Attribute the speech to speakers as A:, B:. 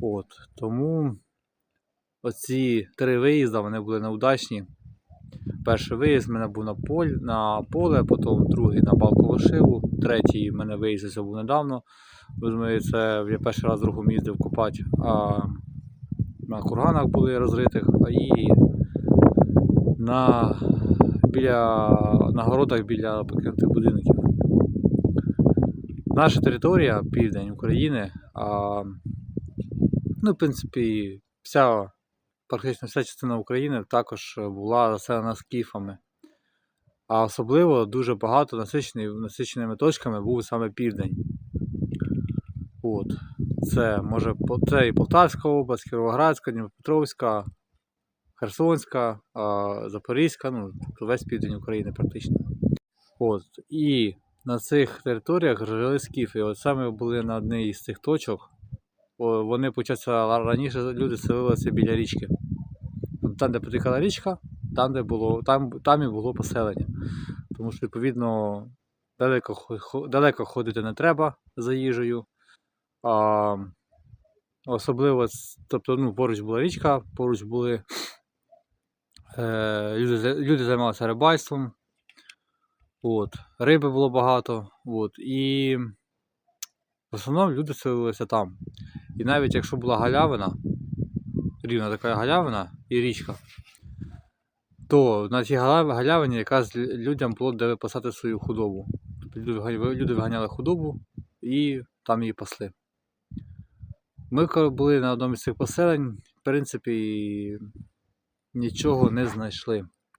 A: От, тому оці три виїзди вони були неудачні. Перший виїзд в мене був на, поль, на поле, потім другий на балкову шиву, третій в мене виїзд був недавно. Думаєте, це я перший раз другому їздив копати, а на курганах були розритих, а і на, біля, на городах біля покинутих будинків. Наша територія, південь України, а, ну, в принципі, вся, практично вся частина України також була заселена скіфами. А особливо дуже багато насичений, насиченими точками був саме південь. От. Це може це і Полтавська область, Кіровоградська, Дніпропетровська, Херсонська, Запорізька, ну, тобто весь південь України практично. От. І на цих територіях жили скіфи. От саме були на одній із цих точок. Вони, почався раніше люди селилися біля річки. Там, де протікала річка, там, де було, там, там і було поселення. Тому що, відповідно, далеко, далеко ходити не треба за їжею. А, особливо, тобто, ну, поруч була річка, поруч були е, люди, люди займалися рибальством. От, риби було багато. От, і в основному люди селилися там. І навіть якщо була галявина, рівна така галявина і річка, то на цій галявині якраз людям було де випасати свою худобу. Тобто люди, виганяли худобу і там її пасли. Ми коли були на одному з цих поселень, в принципі, нічого не знайшли.